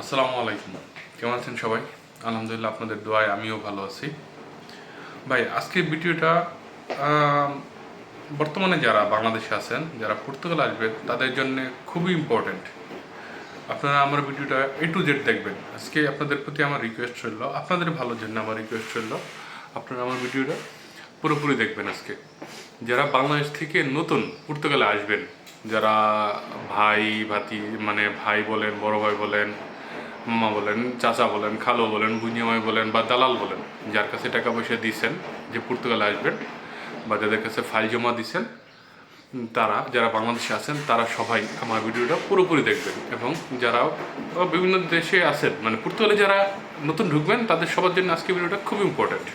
আসসালামু আলাইকুম। কেমন আছেন সবাই? আলহামদুলিল্লাহ আপনাদের দোয়ায় আমিও ভালো আছি। ভাই, আজকের ভিডিওটা বর্তমানে যারা বাংলাদেশে আছেন, যারা পর্তুগাল আসবেন তাদের জন্য খুবই ইম্পর্ট্যান্ট আপনারা আমার ভিডিওটা এ টু জেড দেখবেন। আজকে আপনাদের প্রতি আমার রিকোয়েস্ট রইল, আপনাদের ভালোর জন্য আমার রিকোয়েস্ট রইল, আপনারা আমার ভিডিওটা পুরোপুরি দেখবেন আজকে। যারা বাংলাদেশ থেকে নতুন পর্তুগালে আসবেন, যারা ভাই ভাতি মানে ভাই বলেন, বড় ভাই বলেন মামা বলেন, চাচা বলেন, খালো বলেন বুঝিয়ামাই বলেন বা দালাল বলেন, যার কাছে টাকা পয়সা দিয়েছেন যে পর্তুগালে আসবেন বা যাদের কাছে ফাইল জমা দিয়েছেন তারা, যারা বাংলাদেশে আছেন, তারা সবাই আমার ভিডিওটা পুরোপুরি দেখবেন। এবং যারা বিভিন্ন দেশে আছেন মানে পর্তুগালে যারা নতুন ঢুকবেন, তাদের সবার জন্য আজকে ভিডিওটা খুব ইম্পর্ট্যান্ট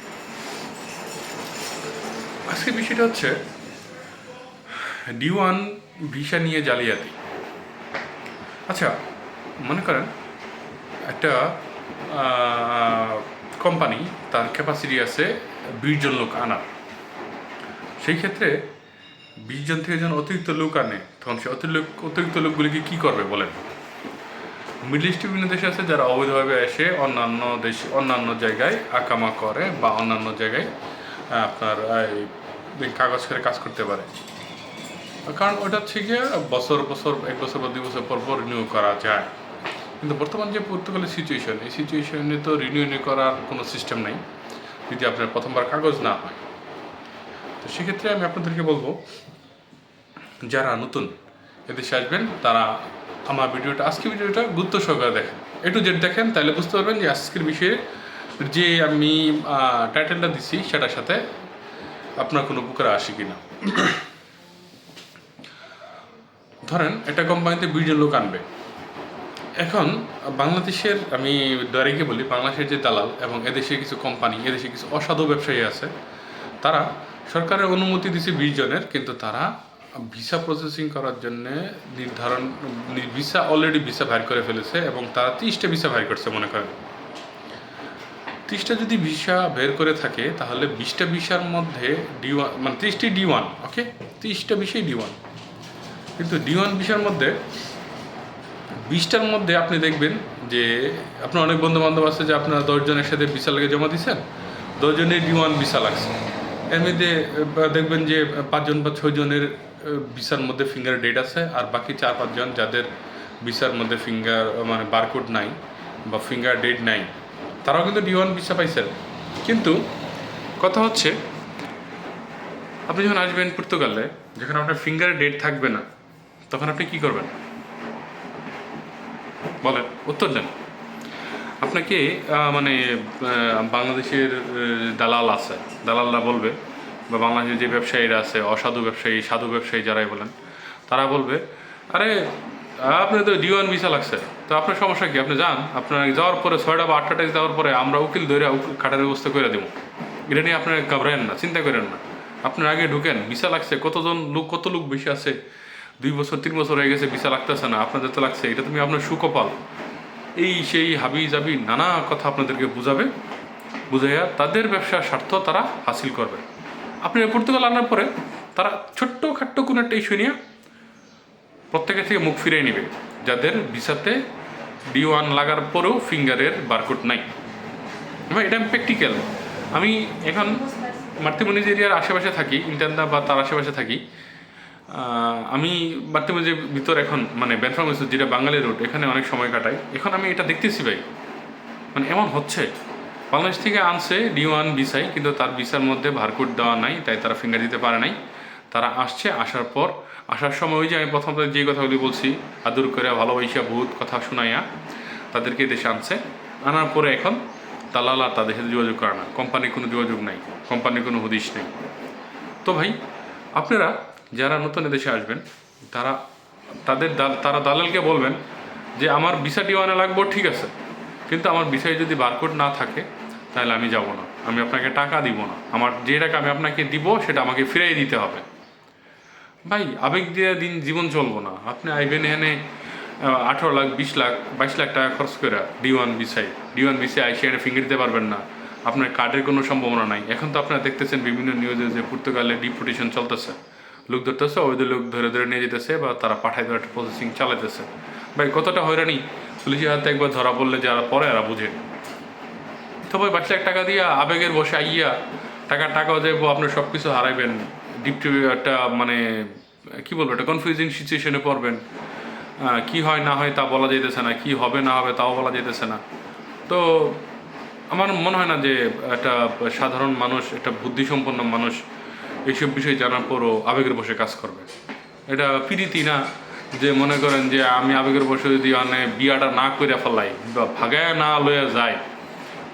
আজকে বিষয়টা হচ্ছে, ডি ওয়ান ভিসা নিয়ে জালিয়াতি। আচ্ছা মনে করেন একটা কোম্পানি তার ক্যাপাসিটি আছে বিশ জন লোক আনার। সেই ক্ষেত্রে বিশ জন থেকে যখন অতিরিক্ত লোক আনে, তখন সে অতিরিক্ত অতিরিক্ত লোকগুলিকে কী করবে বলেন? মিডল ইস্ট বিভিন্ন দেশে আছে যারা অবৈধভাবে এসে অন্যান্য দেশ, অন্যান্য জায়গায় আকামা করে বা অন্যান্য জায়গায় আপনার এই কাগজ করে কাজ করতে পারে। কারণ ওটা থেকে বছর বছর, এক বছর বা দুই বছর পর পর রিনিউ করা যায়। কিন্তু বর্তমান যে পর্তুগালের সিচুয়েশন এই সিচুয়েশনে তো রিনিউ করার কোনো সিস্টেম নাই, যদি আপনার প্রথমবার কাগজ না হয়। তো সেক্ষেত্রে আমি আপনাদেরকে বলব, যারা নতুন এদেশে আসবেন, তারা আমার ভিডিওটা, আজকের ভিডিওটা গুরুত্ব সহকারে দেখেন। একটু জেড দেখেন, তাহলে বুঝতে পারবেন যে আজকের বিষয়ে যে আমি টাইটেলটা দিচ্ছি সেটার সাথে আপনার কোনো উপকারে আসে কিনা। ধরেন, একটা কোম্পানিতে বিশ জন লোক আনবে। এখন বাংলাদেশের, আমি ডাইরেক্টলি বলি, বাংলাদেশের যে দালাল এবং এদেশে কিছু কোম্পানি এদেশে কিছু অসাধু ব্যবসায়ী আছে, তারা সরকারের অনুমতি দিছে বিশ জনের, কিন্তু তারা ভিসা প্রসেসিং করার জন্য নির্ধারণ ভিসা অলরেডি ভিসা বাইর করে ফেলেছে এবং তারা তিরিশটা ভিসা বাইর করছে মনে করেন। ত্রিশটা যদি ভিসা বের করে থাকে, তাহলে বিশটা ভিসার মধ্যে ডি ওয়ান মানে তিরিশটি ডি ওয়ান ওকে তিরিশটা ভিসাই ডি ওয়ান কিন্তু ডি ওয়ান ভিসার মধ্যে বিশটার মধ্যে আপনি দেখবেন যে আপনার অনেক বন্ধু বান্ধব আছে যে আপনারা দশজনের সাথে লাগে জমা দিচ্ছেন দশজনের ডি ওয়ান ভিসা লাগছে। এর মধ্যে দেখবেন যে পাঁচজন বা ছয়জনের ভিসার মধ্যে ফিঙ্গার ডেট আছে আর বাকি চার পাঁচজন যাদের ভিসার মধ্যে ফিঙ্গার মানে বারকোড নাই বা ফিঙ্গার ডেট নাই, তারাও কিন্তু ডি ওয়ান ভিসা পাইছেন। কিন্তু কথা হচ্ছে, আপনি যখন আসবেন পর্তুগালে, যখন আপনার ফিঙ্গারে ডেট থাকবে না, তখন আপনি কি করবেন? বলেন, উত্তর দেন। আপনাকে মানে বাংলাদেশের দালাল আছে, দালালরা বলবে, বা বাংলাদেশের যে ব্যবসায়ীরা আছে, অসাধু ব্যবসায়ী, সাধু ব্যবসায়ী যারাই বলেন, তারা বলবে, আরে আপনি তো ডিওয়ান ভিসা লাগছে, তো আপনার সমস্যা কি? আপনি যান, আপনার যাওয়ার পরে ছয়টা বা আটটা ট্যাক্স দেওয়ার পরে আমরা উকিল ধরে উকিল খাটার ব্যবস্থা করে দেবো। এটা নিয়ে আপনার ঘাবড়েন না, চিন্তা করেন না। আপনার আগে ঢুকেন ভিসা লাগছে, কতজন লোক, কত লোক বেশি আছে দুই বছর, তিন বছর হয়ে গেছে, ভিসা লাগতেছে না, আপনাদের তো লাগছে, এটা তুমি আপনার সুকপাল এই সেই হাবি জাবি নানা কথা আপনাদেরকে বুঝাবে, বুঝাইয়া তাদের ব্যবসার স্বার্থ তারা হাসিল করবে। আপনি পর্তুগাল আনার পরে তারা ছোট্ট খাট্ট কোনো একটা ইস্যু নিয়ে প্রত্যেকের থেকে মুখ ফিরিয়ে নেবে, যাদের ভিসাতে ডি ওয়ান লাগার পরেও ফিঙ্গারের বারকোড নাই। এবার এটা প্র্যাকটিক্যাল আমি এখন মাতৃমণিজ এরিয়ার আশেপাশে থাকি, ইন্টারনা বা তার আশেপাশে থাকি আমি মাতৃমণিজের ভিতর এখন মানে বেনফার্মেস যেটা বাঙালি রোড, এখানে অনেক সময় কাটাই। এখন আমি এটা দেখতেছি ভাই। মানে এমন হচ্ছে। বাংলাদেশ থেকে আনছে ডি ওয়ান ভিসাই কিন্তু তার ভিসার মধ্যে বারকোড দেওয়া নাই, তাই তারা ফিঙ্গার দিতে পারে নাই। তারা আসছে, আসার পর, আসার সময় ওই যে আমি প্রথম যে কথাগুলি বলছি, আদর করে, ভালোবাসা বহুত কথা শোনাইয়া তাদেরকে দেশে আনছে। আনার পরে এখন দালাল আর তাদের সাথে যোগাযোগ করে না। কোম্পানির কোনো যোগাযোগ নাই, কোম্পানির কোনো হদিশ নেই। তো ভাই, আপনারা যারা নতুন এদেশে আসবেন, তারা, তাদের তারা দালালকে বলবেন যে, আমার ভিসা ডিওয়ানে লাগবো, ঠিক আছে। কিন্তু আমার ভিসায় যদি বারকোড না থাকে, তাহলে আমি যাব না। আমি আপনাকে টাকা দিব না। আমার যে টাকা আমি আপনাকে দিব, সেটা আমাকে ফিরিয়ে দিতে হবে। ভাই, আবেগ দিয়ে দিন জীবন চলবো না। আপনি আইবেন এখানে আঠারো লাখ, বিশ লাখ, বাইশ লাখ টাকা খরচ করে ডি ওয়ান বিসাই ডি ওয়ান বিসে আইসি এখানে ফিঙ্গার দিতে পারবেন না। আপনার কার্ডের কোনো সম্ভাবনা নাই। এখন তো আপনারা দেখতেছেন বিভিন্ন নিউজে যে, পর্তুগালে ডিপুটেশন চলতেছে। লোক ধরতেছে ওই লোক ধরে ধরে নিয়ে যেতেছে বা তারা পাঠাই দেওয়ার প্রসেসিং চালাইতেছে। ভাই, কতটা হয়রানি? পুলিশের হাতে একবার ধরা পড়লে যারা পরে এরা বুঝে। তো ভাই লাখ টাকা দিয়া আবেগের বসে আইয়া টাকা টাকাও দেবো আপনি সব কিছু হারাইবেন ডিপ একটা মানে কি বলব, একটা কনফিউজিং সিচুয়েশনে পড়বেন। কি হয়, না হয় তা বলা যাইতেছে না, কি হবে, না হবে তাও বলা যাইতেছে না। তো আমার মনে হয় না যে একটা সাধারণ মানুষ, একটা বুদ্ধিসম্পন্ন মানুষ এইসব বিষয় জানার পরও আবেগের বসে কাজ করবে। এটা প্রীতি না যে মনে করেন যে আমি আবেগের বসে যদি মানে বিয়াটা না করে ফেলাই বা ভাগায় না লইয়া যায়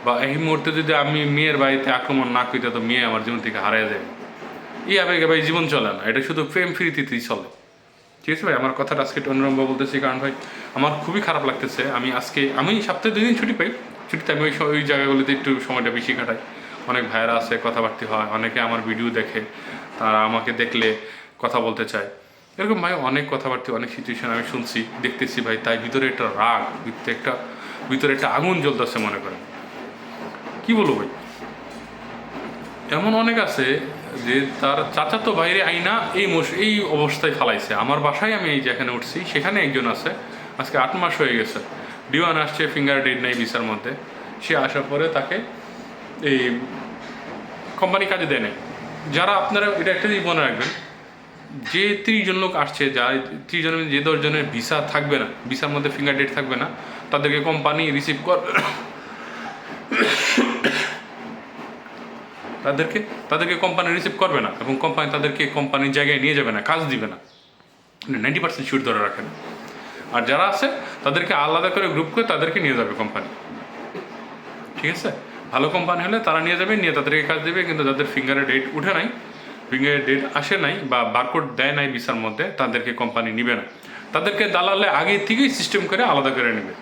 বা এই মুহূর্তে যদি আমি মেয়ের বাড়িতে আক্রমণ না করি তো মেয়ে আমার জীবন থেকে হারিয়ে যায় এই আবেগে ভাই জীবন চলে না, এটা শুধু প্রেম ফিরিতিতেই চলে। ঠিক আছে ভাই, আমার কথাটা আজকে অন্যরকম বলতেছি, কারণ ভাই আমার খুবই খারাপ লাগতেছে। আমি আজকে, আমি সপ্তাহে দুই দিন ছুটি পাই, ছুটিতে আমি ওই ওই জায়গাগুলিতে একটু সময়টা বেশি কাটাই। অনেক ভাইয়েরা আছে কথাবার্তা হয়, অনেকে আমার ভিডিও দেখে, তারা আমাকে দেখলে কথা বলতে চায়। এরকম ভাই অনেক কথাবার্তা, অনেক সিচুয়েশন আমি শুনছি, দেখতেছি ভাই, তাই ভিতরে একটা রাগ, ভিতরে একটা ভিতরে একটা আগুন জ্বলতেছে মনে করেন। কি বলব ভাই? এমন অনেক আছে যে তার চাচাতো বাইরে আইনা এই এই অবস্থায় ফালাইছে। আমার বাসায় আমি এই যেখানে উঠছি, সেখানে একজন আছে, আজকে আট মাস হয়ে গেছে। ডিওয়ান আসছে ফিঙ্গার ডেট নেই ভিসার মধ্যে। সে আসার পরে তাকে এই কোম্পানি কাজে দেয় না যারা আপনারা, এটা একটা জিনিস মনে রাখবেন, যে ত্রিশজন লোক আসছে, যা ত্রিশ জনের যে দশজনের ভিসা থাকবে না ভিসার মধ্যে ফিঙ্গার ডেট থাকবে না, তাদেরকে কোম্পানি রিসিভ কর তাদেরকে তাদেরকে কোম্পানি রিসিভ করবে না, এবং কোম্পানি তাদেরকে কোম্পানির জায়গায় নিয়ে যাবে না, কাজ দিবে না। নাইনটি পার্সেন্ট শিট ধরে রাখেন। আর যারা আছে, তাদেরকে আলাদা করে গ্রুপ করে তাদেরকে নিয়ে যাবে কোম্পানি ঠিক আছে? ভালো কোম্পানি হলে তারা নিয়ে যাবে, নিয়ে তাদেরকে কাজ দেবে, কিন্তু যাদের ফিঙ্গারের ডেট উঠে নাই ফিঙ্গারের ডেট আসে নাই বা বারকোড দেয় নাই ভিসার মধ্যে, তাদেরকে কোম্পানি নিবে না। তাদেরকে দালালে আগে থেকেই সিস্টেম করে আলাদা করে নেবে।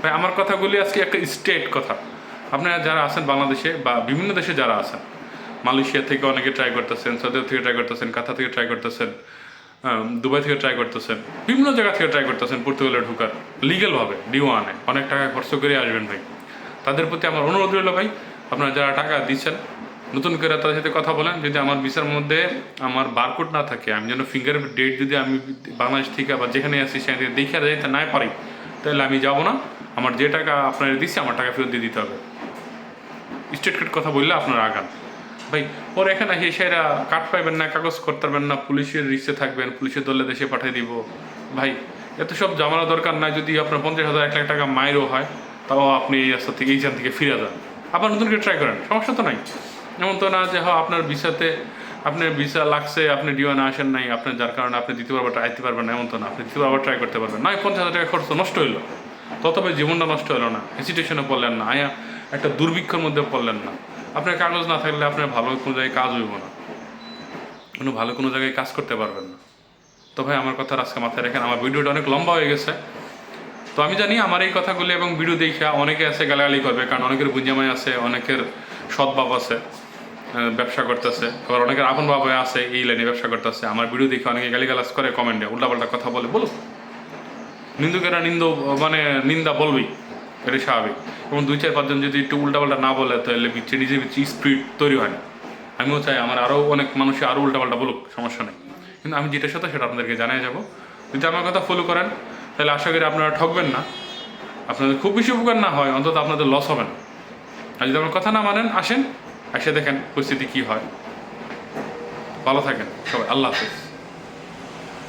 ভাই, আমার কথাগুলি আজকে একটা স্টেট কথা। আপনারা যারা আছেন বাংলাদেশে বা বিভিন্ন দেশে যারা আছেন, মালয়েশিয়া থেকে অনেকে ট্রাই করতেছেন সৌদি থেকে ট্রাই করতেছেন, কাতার থেকে ট্রাই করতেছেন দুবাই থেকে ট্রাই করতেছেন, বিভিন্ন জায়গা থেকে ট্রাই করতেছেন, পর্তুগালে ঢুকার লিগেলভাবে ডিও আনে অনেক টাকা খরচ করে আসবেন ভাই। তাদের প্রতি আমার অনুরোধ রইল ভাই, আপনারা যারা টাকা দিচ্ছেন, নতুন করে তাদের সাথে কথা বলেন, যদি আমার ভিসার মধ্যে আমার বারকোড না থাকে, আমি যেন ফিঙ্গার ডেট যদি আমি বাংলাদেশ থেকে বা যেখানে আসি সেখান দেখে যাইতে না পারি, তাহলে আমি যাব না। আমার যে টাকা আপনার দিচ্ছি, আমার টাকা ফেরত দিয়ে দিতে হবে। স্টেট কার্ড কথা বললে আপনারা আগান। ভাই পরে এখানে এসে সেরা কার্ড পাইবেন না, কাগজ করতে পারবেন না, পুলিশের রিক্সে থাকবেন, পুলিশের দলে দেশে পাঠিয়ে দিব। ভাই, এত সব জামানো দরকার নাই, যদি আপনার পঞ্চাশ হাজার, এক লাখ টাকা মাইরও হয় তাও আপনি এই রাস্তা থেকে এইখান থেকে ফিরে যান। আবার নতুন করে ট্রাই করেন, সমস্যা তো নাই। এমন তো না যে হ্যাঁ আপনার ভিসাতে, আপনার ভিসা লাগছে, আপনি ডিওয়ানে আসেন নাই, আপনার যার কারণে আপনি দ্বিতীয়বার দিতে পারবেন না, এমন তো না। আপনি দ্বিতীয়বার ট্রাই করতে পারবেন না। পঞ্চাশ হাজার টাকা খরচ নষ্ট হইল। ততবে জীবনটা নষ্ট হলো না। হেসিটেশনে পড়লেন না। আয়া, একটা দুর্ভিক্ষের মধ্যে পড়লেন না। আপনার কাগজ না থাকলে আপনার ভালো কোনো জায়গায় কাজ হইব না। কোনো ভালো কোনো জায়গায় কাজ করতে পারবেন না। তো ভাই, আমার কথা আজকে মাথায় রাখেন। আমার ভিডিওটা অনেক লম্বা হয়ে গেছে। তো আমি জানি আমার এই কথাগুলি এবং ভিডিও দেখে অনেকে আছে গালাগালি করবে, কারণ অনেকের বুঝামাই আছে, অনেকের সৎবাব আছে ব্যবসা করতেছে, আবার অনেকের আপন বাবা আছে, এই লাইনে ব্যবসা করতেছে। আমার ভিডিও দেখে অনেকে গালিগালাজ করে কমেন্টে উল্টাপাল্টা কথা বলে, বলুক। নিন্দুকেরা নিন্দ মানে নিন্দা বলবেই এটা স্বাভাবিক। এবং দুই চার পাঁচজন যদি একটু উল্টাপাল্টা না বলে, তাহলে বিচ্ছে, নিজে বিচ্ছে স্পিড তৈরি হয় না। আমিও চাই আমার আরও অনেক মানুষে আরও উল্টাপাল্টা বলুক, সমস্যা নেই। কিন্তু আমি যেটা সাথে সেটা আপনাদেরকে জানিয়ে যাব। যদি আমার কথা ফলো করেন তাহলে আশা করি আপনারা ঠকবেন না। আপনাদের খুব বেশি উপকার না হয়, অন্তত আপনাদের লস হবে না। আর যদি আপনার কথা না মানেন, আসেন, এসে দেখেন পরিস্থিতি কী হয়। ভালো থাকেন, সবাই, আল্লাহ হাফিজ।